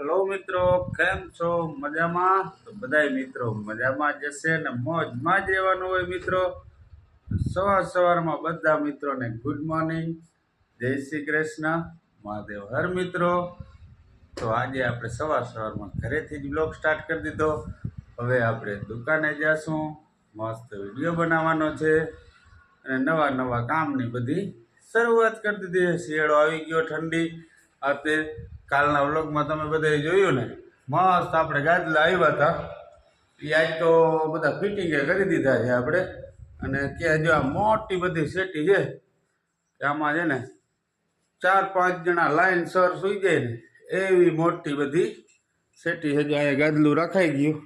Hello મિત્રો, કેમ છો? મજામાં? તો બધાય મિત્રો મજામાં જ હશે ને મોજમાં જ રહેવાનું હોય મિત્રો. સવાર સવારમાં બધા મિત્રોને ગુડ મોર્નિંગ જય શ્રી કૃષ્ણ. મહાદેવ હર મિત્રો. તો આજે આપણે સવાર સવારમાં ઘરેથી જ બ્લોગ સ્ટાર્ટ કરી દીધો. હવે આપણે દુકાને જઈશું મસ્ત વીડિયો બનાવવાનો છે. અને નવા નવા કામની બધી શરૂઆત કરી દીધી. શિયાળો આવી ગયો ઠંડી. આ તે કાલના વ્લોગમાં તમે બધાએ જોયું ને, મસ્ત આપણે ગાદલા આવ્યા હતા. એ આજ તો બધા ફિટિંગે કરી દીધા છે આપણે. અને ત્યાં જો આ મોટી બધી સેટી છે આમાં છે ને ચાર પાંચ જણા લાઈન સર સુઈ જાય ને, એવી મોટી બધી સેટી છે જો અહીંયા ગાદલું રખાઈ ગયું.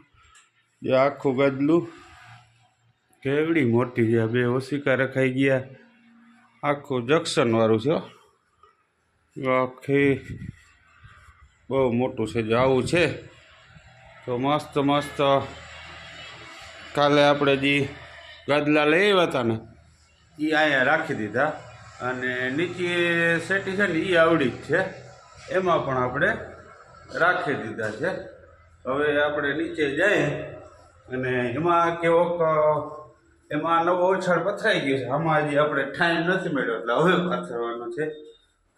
જો આખું ગાદલું કેવડી મોટી છે બે ઓશિકા રખાઈ ગયા. આખું જંક્શનવાળું છે આખી બહુ મોટું છે જો આવું છે. તો મસ્ત મસ્ત કાલે આપણે જે ગાદલા લઈ આવ્યા હતા ને એ અહીંયા રાખી દીધા. અને નીચે સેટી છે ને એ આવડી જ છે. એમાં પણ આપણે રાખી દીધા છે. હવે આપણે નીચે જઈએ અને એમાં કેવોક એમાં નવો ઓછાળ પથરાઈ ગયો છે. આમાં હજી આપણે ટાઈમ નથી મળ્યો, એટલે હવે પાથરવાનો છે.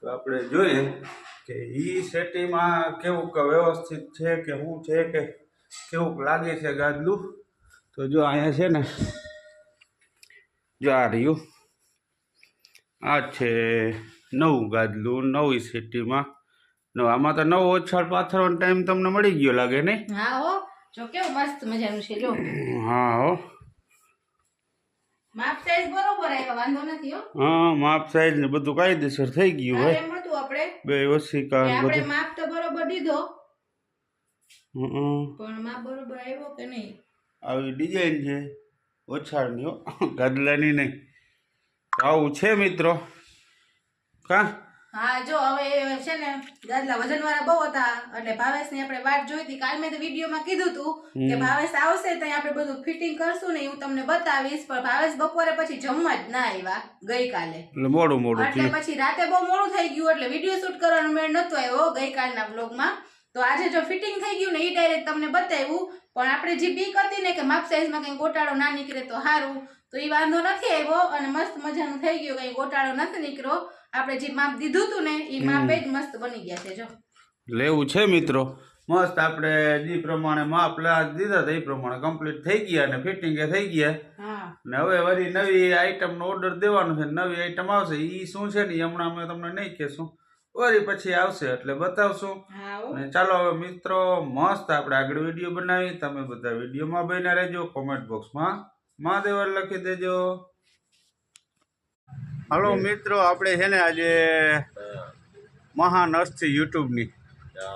તો આપણે જોઈએ. કે એ સેટીમાં કેવું કે વ્યવસ્થિત છે કે શું છે કે કેવું લાગે છે ગાદલું? તો જો અહીંયા છે ને જો આ રહ્યું. આ છે નવું ગાદલું નવી સિટીમાં. આમાં તો નવો ઓછાળ પાથરવાનો ટાઈમ તમને મળી ગયો લાગે નહીં? હા હો જો કેવું મસ્ત મજાનું છે જો. હા હો. માપ સાઈઝ બરોબર આવ્યો વાંધો નથી હો. હા માપ સાઈઝ ને બધું કાયદેસર થઈ ગયું હોય. એમ હતું આપણે. બે ઓશિકા કે આપણે માપ તો બરોબર દીધો. હં. પણ માપ બરોબર આવ્યો કે નહીં? આવી ડિઝાઇન છે. ઓછાળની હો. ગાદલાની નહીં. આવું છે મિત્રો. કા? હા જો હવે છે ને ગાદલા વજન વાળા બહુ હતા એટલે ભાવેશની આપણે વાટ જોઈ હતી કાલ મેં તો વિડીયોમાં કીધું હતું કે ભાવેશ આવશે તો આપણે બધું ફિટિંગ કરશું ને હું તમને બતાવીશ પણ ભાવેશ બપોરે પછી જમવા જ ના આવ્યા ગઈકાલે. એટલે મોડું મોડું એટલે પછી રાતે બહુ મોડું થઈ ગયું એટલે વીડિયો શૂટ કરવાનો મેળ નતો આવ્યો ગઈકાલના બ્લોગમાં તો આજે જો ફિટિંગ થઈ ગયું ને એ ડાયરેક્ટ તમને બતાવ્યું પણ આપણે જે બીક હતી ને કે માપ સાઈઝમાં કંઈ ગોટાળો ના નીકળે તો સારું તો એ વાંધો નથી આવ્યો અને મસ્ત મજાનું થઈ ગયું કંઈ ગોટાળો નથી નીકળ્યો. આપણે જે માપ દીધું હતું ને એ માપે જ મસ્ત બની ગયા છે જો. લેવું છે મિત્રો? મસ્ત આપણે જે પ્રમાણે માપ દીધા હતા એ પ્રમાણે કમ્પ્લીટ થઈ ગયા અને ફિટિંગ થઈ ગયા. ને હવે વળી નવી આઈટમનો ઓર્ડર દેવાનો છે નવી આઈટમ આવશે. એ શું છે ને હમણાં અમે તમને નહીં કહેશું. વળી પછી આવશે એટલે બતાવશું. અને ચાલો હવે મિત્રો મસ્ત આપણે આગળ વીડિયો બનાવી. તમે બધા વિડીયોમાં બન્યા રહેજો. કોમેન્ટ બોક્સમાં મહાદેવર લખી દેજો. હલો મિત્રો આપણે છે ને આજે મહાન અસ્થિ યુટ્યુબની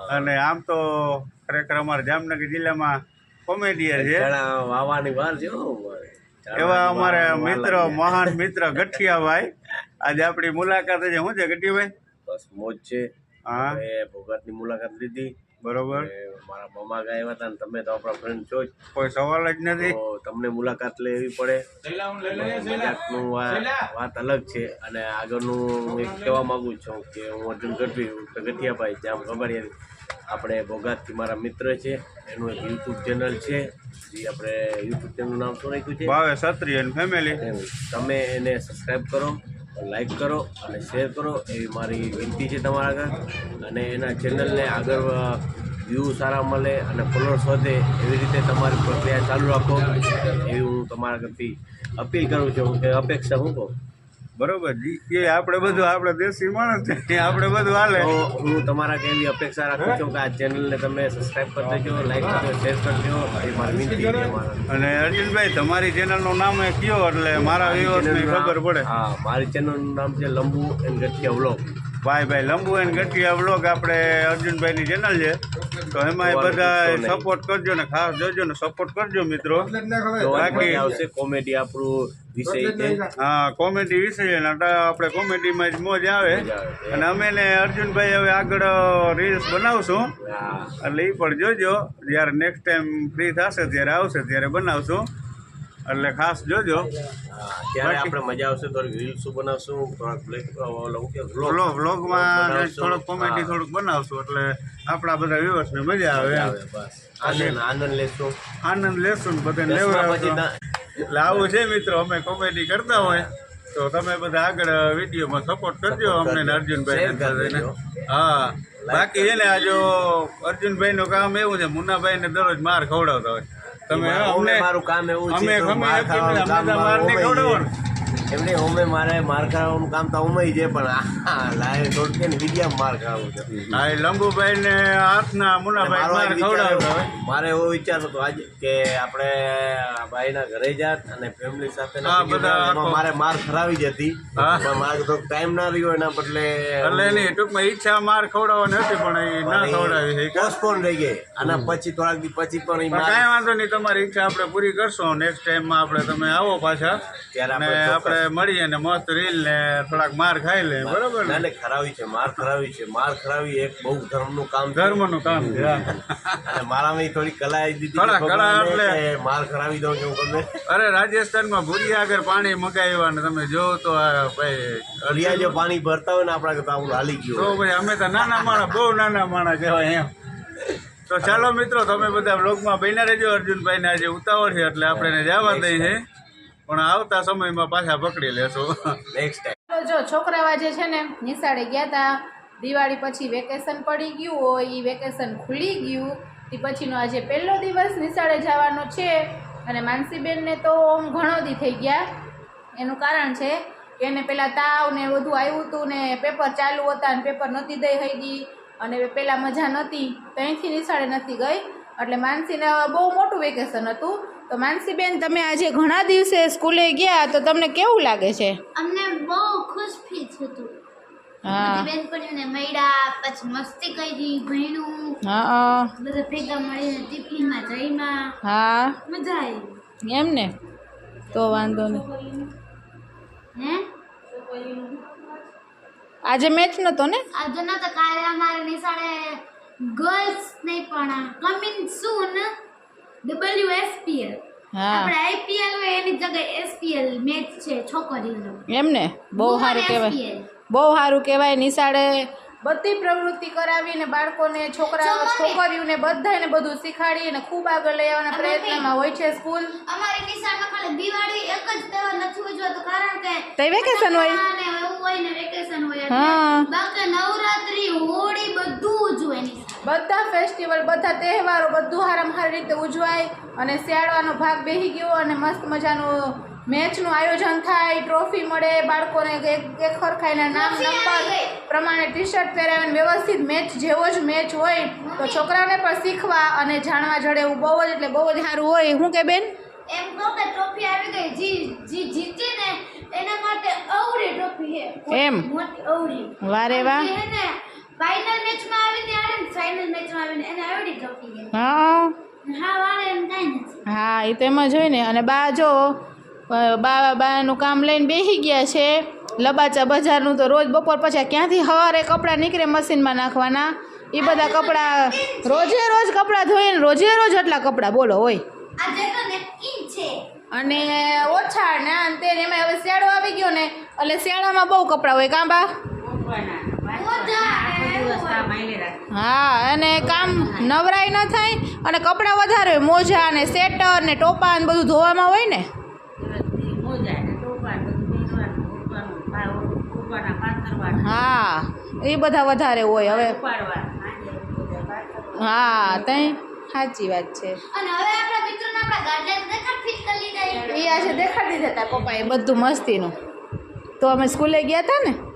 અને આમ તો ખરેખર અમારા જામનગર જિલ્લામાં કોમેડિયન છે. વાવાની વાર છે એવા અમારા મિત્ર મહાન મિત્ર ગઠિયાભાઈ આજે આપણી મુલાકાત છે. શું છે ગઠિયાભાઈ? બસ મોજ છે. હા. ભોગાતની મુલાકાત લીધી. બરોબર. મારા મામા ગયા આવ્યા હતા ને તમે તો આપણા ફ્રેન્ડ છો જ. કોઈ સવાલ જ નથી. તો તમને મુલાકાત લેવી પડે. મજાકનું વાત અલગ છે અને આગળનું હું એક કહેવા માંગુ છું કે હું અર્જુન ગઢવી ગઠિયાભાઈ જામ ખબરિયા આપણે ભોગાતથી મારા મિત્ર છે. એનું એક યુટ્યુબ ચેનલ છે. જે આપણે યુટ્યુબ ચેનલનું નામ શું રાખ્યું છે? ભાવે ક્ષત્રિય અને ફેમિલી. તમે એને સબસ્ક્રાઈબ કરો. લાઈક કરો અને શેર કરો. એવી મારી વિનંતી છે તમારા આગળ. અને એના ચેનલને આગળ વ્યૂ સારા મળે અને ફોલોઅર્સ વધે એવી રીતે તમારી પ્રક્રિયા ચાલુ રાખો. એવી હું તમારા આગળથી અપીલ કરું છું. કે અપેક્ષા હું કહું. બરોબર. એ આપણે બધું આપણે દેશી માણસ છે. આપણે બધું હાલે. હું તમારા કે એવી અપેક્ષા રાખું છું કે આ ચેનલને તમે સબસ્ક્રાઈબ કરી દેજો લાઈક કરજો શેર કરજો અને અર્જુનભાઈ તમારી ચેનલનું નામ એ કયો? એટલે મારા વ્યુઅર્સને ખબર પડે. હા મારી ચેનલનું નામ છે લંબુ એન્ડ ગઠિયા વ્લોગ ભાઈ ભાઈ લંબુ એન ગઠિયા વ્લોગ આપણે અર્જુનભાઈની ચેનલ છે. તો એમાં બધા સપોર્ટ કરજો ને ખાસ જોજો ને સપોર્ટ કરજો મિત્રો. તો બાકી આવશે. કોમેડી આપણું કોમેડી વિષય. આપણે કોમેડીમાં જ મોજ આવે. અને અમે ને અર્જુનભાઈ હવે આગળ રીલ્સ બનાવશું. એટલે એ પણ જોજો. જ્યારે નેક્સ્ટ ટાઈમ ફ્રી થશે ત્યારે આવશે ત્યારે બનાવશું. એટલે ખાસ જોજો. હા, ત્યારે આપણે મજા આવશે. થોડીક રીલ્સ બનાવશું થોડાક વ્લોગ વ્લોગમાં. કોમેડી થોડુંક બનાવશું. એટલે આપણા બધા વ્યુઅર્સને મજા આવે. આવે આનંદ લેશો. આનંદ લેશું ને બધાને લેવડાવશું. એટલે આવું છે મિત્રો અમે કોમેડી કરતા હોય તો તમે બધા આગળ વિડીયોમાં સપોર્ટ કરજો અમને અર્જુનભાઈ. હા. બાકી છે ને આ જો અર્જુનભાઈ નું કામ એવું છે મુન્નાભાઈ ને દરરોજ માર ખવડાવતા હોય. તમે અમને મારું કામ એવું છે અમે ગમે માર મારું ખવડાવવાનું. છે. એમ ઓમે મારે માર ખાવાનું કામ તો ઉમય છે પણ આ લાય થોડુંક કે વિડીયા માર ખાવું છે. એ લંબુભાઈ ને હાથના મુનાભાઈ માર એવો- હોય મારે એવો વિચાર હતો આજે કે આપણે ભાઈના ઘરે જાત અને ફેમિલી સાથે મારે માર ખરાવી જતી. પણ મારે તો ટાઈમ ના રહ્યો એના બદલે એટલે એની ટૂંકમાં ઈચ્છા માર ખવડાવવાની હતી પણ એ ના ખવડાવી પોસ્ટપોન રહી ગઈ. અને પછી થોડાક દી પછી પણ કાંઈ વાંધો નહીં તમારી ઈચ્છા આપણે પૂરી કરશું. નેક્સ્ટ ટાઈમમાં આપણે તમે આવો પાછા. ત્યારે આપણે ચોક્કસ- અને મસ્ત રીલ ને થોડાક માર ખાઈ લે બરોબર ને? ખરાવી છે માર ખરાવી છે માર ખરાવી એક બહુ ધર્મનું કામ ધર્મનું કામ છે. અને મારામાં થોડી કલા આવી દીધી થોડા કળા કલા એટલે- માર ખરાવી દઉં છું તમને અરે રાજસ્થાનમાં ભૂરિયા આગળ પાણી મગાવ્યા ને તમે જો તો ભાઈ અલિયા જો પાણી ભરતા હોય ને આપણા કરતા આપણું હાલી ગયું તો ભાઈ અમે તો નાના માણસ બહુ નાના માણસ કહેવાય એમ. તો ચાલો મિત્રો તમે બધા બ્લોગમાં બન્યા રહેજો અર્જુનભાઈને આજે ઉતાવળ છે એટલે આપણે જવા દઈએ. પણ આવતા સમયમાં પાછા પકડી લેશો. નેક્સ્ટ ટાઈમ જો છોકરાઓ આજે છે ને નિશાળે ગયા હતા દિવાળી પછી વેકેશન પડી ગયું હોય એ વેકેશન ખુલી ગયું તે પછીનો આજે પહેલો દિવસ નિશાળે જવાનો છે. અને માનસીબેનને તો આમ ઘણો દી થઈ ગયા. એનું કારણ છે કે એને પહેલાં તાવ ને બધું આવ્યું હતું ને પેપર ચાલુ હતા ને પેપર નહોતી દઈ થઈ ગઈ અને પહેલાં મજા નહોતી ત્યાંથી નિશાળે નથી ગઈ. એટલે માનસીને બહુ મોટું વેકેશન હતું. તો માનસીબેન તમે આજે ઘણા દિવસે સ્કૂલે ગયા તો તમને કેવું લાગે છે? અમને બહુ ખુશ ફીલ થતું. હા. બેનપણીઓને મળ્યા પછી મસ્તી કરી ભણ્યું. હા. બધા ભેગા મળીને ટિફિનમાં જઈમાં હા. મજા આવી. એમ ને? તો વાંધો નહીં. હે? આજે મેચ નતો ને? આજે નતો કાલે અમારે નિશાળે ગર્લ્સ નહીં પણ કમિંગ સૂન ડબલ્યુ હા. આપણે આઈપીએલ હોય એની જગ્યાએ એસપીએલ મેચ છે છોકરીઓનો એમ ને બહુ સારું કહેવાય. બહુ સારું કહેવાય. નિશાળે બધી પ્રવૃત્તિ કરાવીને બાળકોને છોકરાઓ છોકરીઓને બધાને બધું શીખવાડીને ખૂબ આગળ લઈ આવવાના પ્રયત્નમાં હોય છે સ્કૂલ. અમારી નિશાળમાં ખાલી દિવાળી એક જ તહેવાર નથી ઉજવાતો કારણ કે તે વેકેશન હોય. અને એવું હોય ને વેકેશન હોય હા. બાકી નવરાત્રી હોળી બધું ઉજવે બધા ફેસ્ટિવલ બધા તહેવારો બધું હારામહાર રીતે ઉજવાય અને શિયાળાનો ભાગ બેસી ગયો અને મસ્ત મજાનું મેચનું આયોજન થાય ટ્રોફી મળે બાળકોને એક એક ખરખાઈના નામ નંબર પ્રમાણે ટી શર્ટ પહેરાવીને વ્યવસ્થિત મેચ જેવો જ મેચ હોય તો છોકરાને પણ શીખવા અને જાણવા જડે એવું બહુ જ એટલે બહુ જ સારું હોય. હું કે બેન? એમ કહો કે ટ્રોફી આવી ગઈ જી જી જીતે ને એના માટે અવળી ટ્રોફી છે એમ? મોટી અવળી વારે વાહ. ને ફાઇનલ મેચમાં આવીને હારે ફાઇનલ મેચમાં આવીને એને આવડી ટ્રોફી ગઈ. હા. હા વાળે એમ કાંઈ નથી. હા એ તો એમ જ હોય ને. અને બા જો બા બાનું કામ લઈને બેસી ગયા છે. લબાચા બજારનું તો રોજ બપોર પછી ક્યાંથી સવારે કપડાં નીકળે મશીનમાં નાખવાના? એ બધા કપડાં રોજે રોજ કપડાં ધોઈને રોજે રોજ એટલા કપડાં બોલો હોય અને ઓછા ને આ ને તે ને એમાં હવે શિયાળો આવી ગયો ને એટલે શિયાળામાં બહુ કપડાં હોય. કાં બા. હા અને કામ નવરાય ન થાય અને કપડાં વધારે મોજા ને સેટર ને ટોપા ને બધું ધોવામાં હોય ને? હા એ બધા વધારે હોય હવે. હા તઈ સાચી વાત છે. એ આજે દેખાડી દેતા પપ્પાએ બધું મસ્તીનું. તો અમે સ્કૂલે ગયા હતા ને?